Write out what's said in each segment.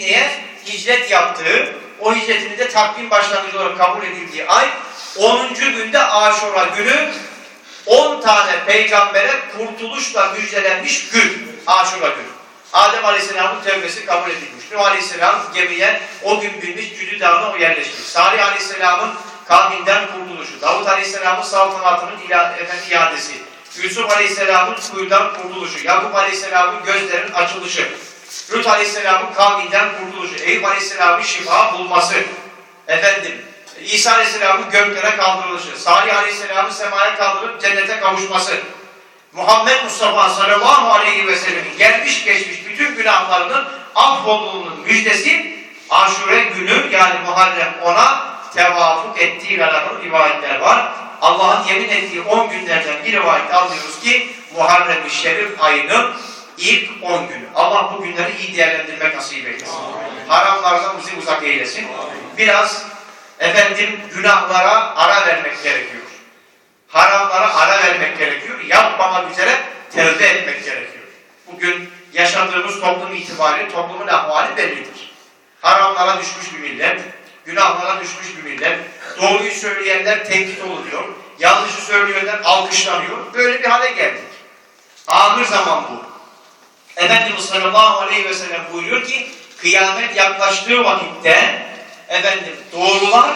Medine'ye hicret yaptığı, o hicretinin de takvim başlangıcı olarak kabul edildiği ay 10. günde Aşura günü 10 tane peygambere kurtuluşla müjdelenmiş gün. Aşura günü. Adem Aleyhisselam'ın tevbesi kabul edilmiş. Nuh Aleyhisselam gemiye o gün binmiş, Cüdü Dağı'na o yerleşmiş. Salih Aleyhisselam'ın kavminden kurtuluşu. Davut Aleyhisselam'ın saltanatının ila, efendim, iadesi. Yusuf Aleyhisselam'ın kuyudan kurtuluşu. Yakup Aleyhisselam'ın gözlerin açılışı. Lut Aleyhisselam'ın kavminden kurtuluşu. Eyüp Aleyhisselam'ın şifa bulması. Efendim, İsa Aleyhisselam'ın göklere kaldırılışı. Salih Aleyhisselam'ın semaya kaldırıp cennete kavuşması. Muhammed Mustafa sallallahu aleyhi ve sellem'in gelmiş geçmiş bütün günahlarının affolunun müjdesi Aşure günü yani Muharrem ona tevafuk ettiği alakalı rivayetler var. Allah'ın yemin ettiği 10 günlerden bir rivayet alıyoruz ki Muharrem-i Şerif ayının ilk 10 günü. Allah bu günleri iyi değerlendirmek nasip eylesin. Haramlardan bizi uzak eylesin. Biraz efendim günahlara ara vermek gerekiyor haramlara ara vermek gerekiyor. Yapmamak üzere tevbe etmek gerekiyor. Bugün yaşadığımız toplum itibariyle toplumun ahvali bellidir. Haramlara düşmüş bir millet, günahlara düşmüş bir millet, doğruyu söyleyenler tenkit oluyor, yanlışı söyleyenler alkışlanıyor. Böyle bir hale geldik. Ağır zaman bu. Efendimiz sallallahu aleyhi ve sellem buyuruyor ki kıyamet yaklaştığı vakitte efendim doğrular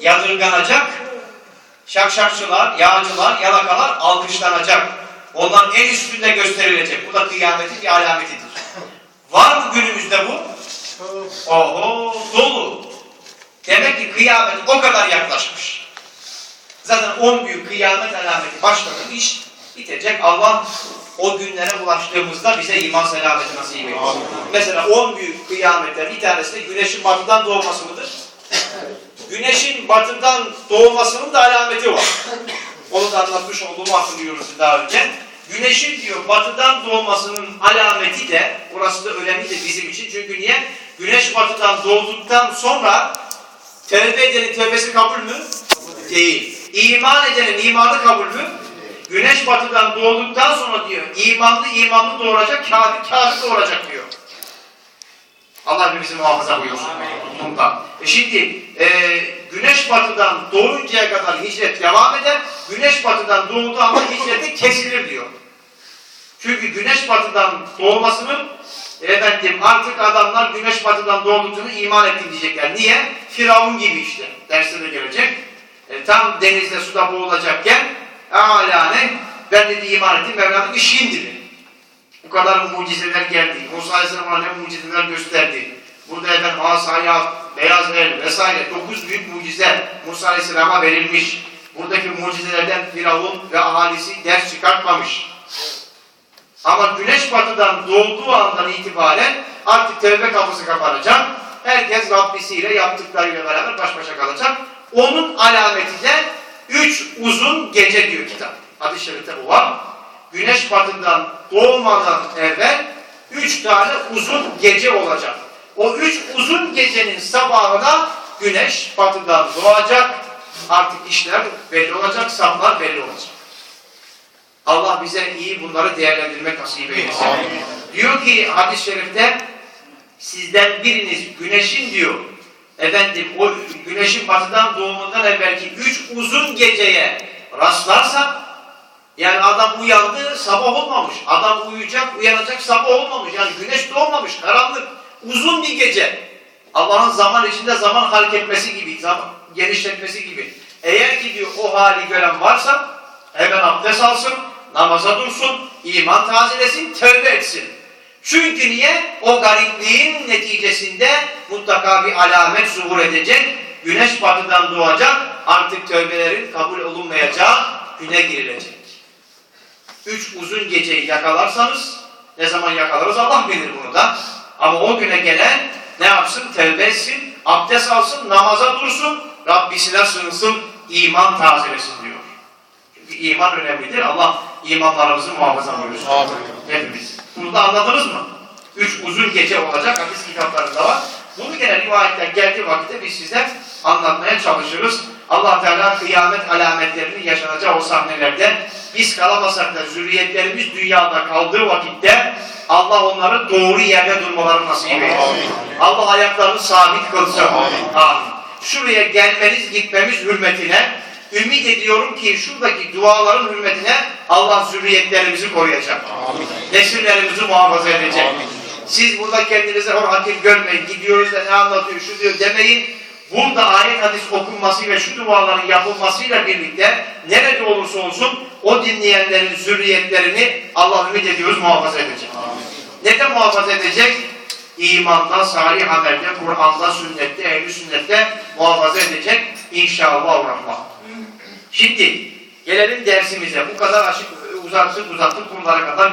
yadırganacak, şakşakçılar, yağcılar, yalakalar alkışlanacak. Onların en üstünde gösterilecek. Bu da kıyametin bir alametidir. Var mı günümüzde bu? Oho dolu. Demek ki kıyamet o kadar yaklaşmış. Zaten on büyük kıyamet alameti başladı. iş bitecek. Allah o günlere ulaştığımızda bize iman selameti nasip eylesin. Mesela on büyük kıyametler bir tanesi de güneşin batıdan doğması mıdır? Güneşin batıdan doğmasının da alameti var. Onu da anlatmış olduğumu hatırlıyoruz daha önce. Güneşin diyor batıdan doğmasının alameti de, orası da önemlidir bizim için. Çünkü niye? Güneş batıdan doğduktan sonra tevbe edenin tevbesi kabul mü? Değil. İman edenin imanı kabul mü? Güneş batıdan doğduktan sonra diyor, imanlı imanlı doğuracak, kafir kafir doğuracak diyor. Allah bizi muhafaza buyursun. Bundan. E şimdi e, güneş batıdan doğuncaya kadar hicret devam eder. Güneş batıdan doğduğu ama hicreti kesilir diyor. Çünkü güneş batıdan doğmasının efendim artık adamlar güneş batıdan doğduğunu iman ettim diyecekler. Niye? Firavun gibi işte. Dersine gelecek. E, tam denizde suda boğulacakken alane ben dedi iman ettim Mevla'nın işin dedi. Bu kadar mucizeler geldi. Musa Aleyhisselam'a ne mucizeler gösterdi. Burada efendim as, ayak, beyaz el vesaire dokuz büyük mucize Musa Aleyhisselam'a verilmiş. Buradaki mucizelerden Firavun ve ahalisi ders çıkartmamış. Ama güneş batıdan doğduğu andan itibaren artık tevbe kapısı kapanacak. Herkes Rabbisiyle yaptıklarıyla beraber baş başa kalacak. Onun alameti de üç uzun gece diyor kitap. Hadis-i şerifte bu var. Güneş batıdan doğmadan evvel üç tane uzun gece olacak. O üç uzun gecenin sabahına güneş batıdan doğacak. Artık işler belli olacak, saflar belli olacak. Allah bize iyi bunları değerlendirmek nasip eylesin. Diyor ki hadis-i şerifte sizden biriniz güneşin diyor efendim o güneşin batıdan doğumundan evvelki üç uzun geceye rastlarsa yani adam uyandı sabah olmamış. Adam uyuyacak uyanacak sabah olmamış. Yani güneş doğmamış karanlık. Uzun bir gece. Allah'ın zaman içinde zaman hareket etmesi gibi, zaman genişletmesi gibi. Eğer ki diyor o hali gören varsa hemen abdest alsın, namaza dursun, iman tazelesin, tövbe etsin. Çünkü niye? O garipliğin neticesinde mutlaka bir alamet zuhur edecek. Güneş batıdan doğacak. Artık tövbelerin kabul olunmayacağı güne girilecek. Üç uzun geceyi yakalarsanız ne zaman yakalarız Allah bilir bunu da. Ama o güne gelen ne yapsın? Tevbe etsin, abdest alsın, namaza dursun, Rabbisine sığınsın, iman tazelesin diyor. Çünkü iman önemlidir. Allah imanlarımızı muhafaza buyursun. Hepimiz. Bunu da anladınız mı? Üç uzun gece olacak hadis kitaplarında var. Bunu gene rivayetler geldiği vakitte biz size anlatmaya çalışırız. allah Teala kıyamet alametlerinin yaşanacağı o sahnelerde biz kalamasak da zürriyetlerimiz dünyada kaldığı vakitte Allah onları doğru yerde durmaları nasip eylesin. Allah ayaklarını sabit kılsın. Amin. Şuraya gelmeniz gitmemiz hürmetine ümit ediyorum ki şuradaki duaların hürmetine Allah zürriyetlerimizi koruyacak. Nesillerimizi muhafaza edecek. Siz burada kendinize hor hakir görmeyin. Gidiyoruz da ne anlatıyor, şu diyor demeyin. Burada ayet hadis okunması ve şu duaların yapılmasıyla birlikte nerede olursa olsun o dinleyenlerin zürriyetlerini Allah ümit ediyoruz muhafaza edecek. Neden muhafaza edecek? İmanda, salih amelde, Kur'an'da, sünnette, ehl sünnette muhafaza edecek. İnşallah rahman. Şimdi gelelim dersimize. Bu kadar açık uzattık uzattık bunlara kadar